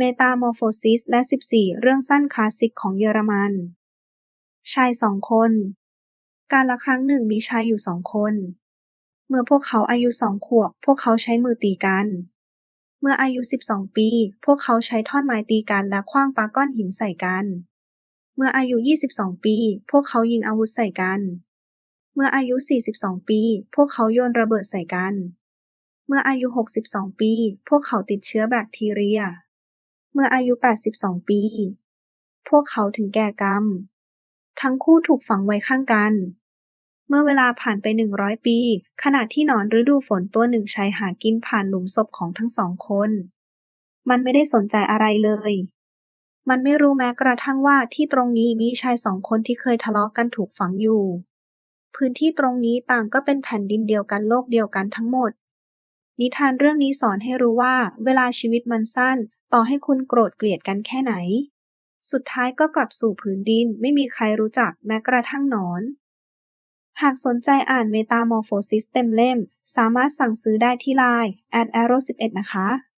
เมตามอร์โฟซิส และ 14 เรื่องสั้นคลาสสิกของเยอรมัน ชายสองคน การละครั้งหนึ่งมีชายอยู่สองคน เมื่อพวกเขาอายุสองขวบ พวกเขาใช้มือตีกัน เมื่ออายุ 12 ปี พวกเขาใช้ท่อนไม้ตีกันและขว้างปาก้อนหินใส่กัน เมื่ออายุ 22 ปี พวกเขายิงอาวุธใส่กัน เมื่ออายุ 42 ปี พวกเขาโยนระเบิดใส่กัน เมื่ออายุ 62 ปี พวกเขาติดเชื้อแบคทีเรีย เมื่ออายุ 82 ปี พวกเขาถึงแก่กรรม ทั้งคู่ถูกฝังไว้ข้างกัน เมื่อเวลาผ่านไป 100 ปี ขณะที่หนอนฤดูฝนตัวหนึ่งใช้หากินผ่านหลุมศพของทั้งสองคน มันไม่ได้สนใจอะไรเลย มันไม่รู้แม้กระทั่งว่าที่ตรงนี้มีชายสองคนที่เคยทะเลาะกันถูกฝังอยู่ พื้นที่ตรงนี้ต่างก็เป็นแผ่นดินเดียวกันโลกเดียวกันทั้งหมดนิทานเรื่องนี้สอนให้รู้ว่า เวลาชีวิตมันสั้น ต่อให้คุณโกรธเกลียดกันแค่ไหน สุดท้ายก็กลับสู่ผืนดินไม่มีใครรู้จักแม้กระทั่งหนอน หากสนใจอ่าน Metamorphosis เต็มเล่ม สามารถสั่งซื้อได้ที่ไลน์ @arrow11 นะคะ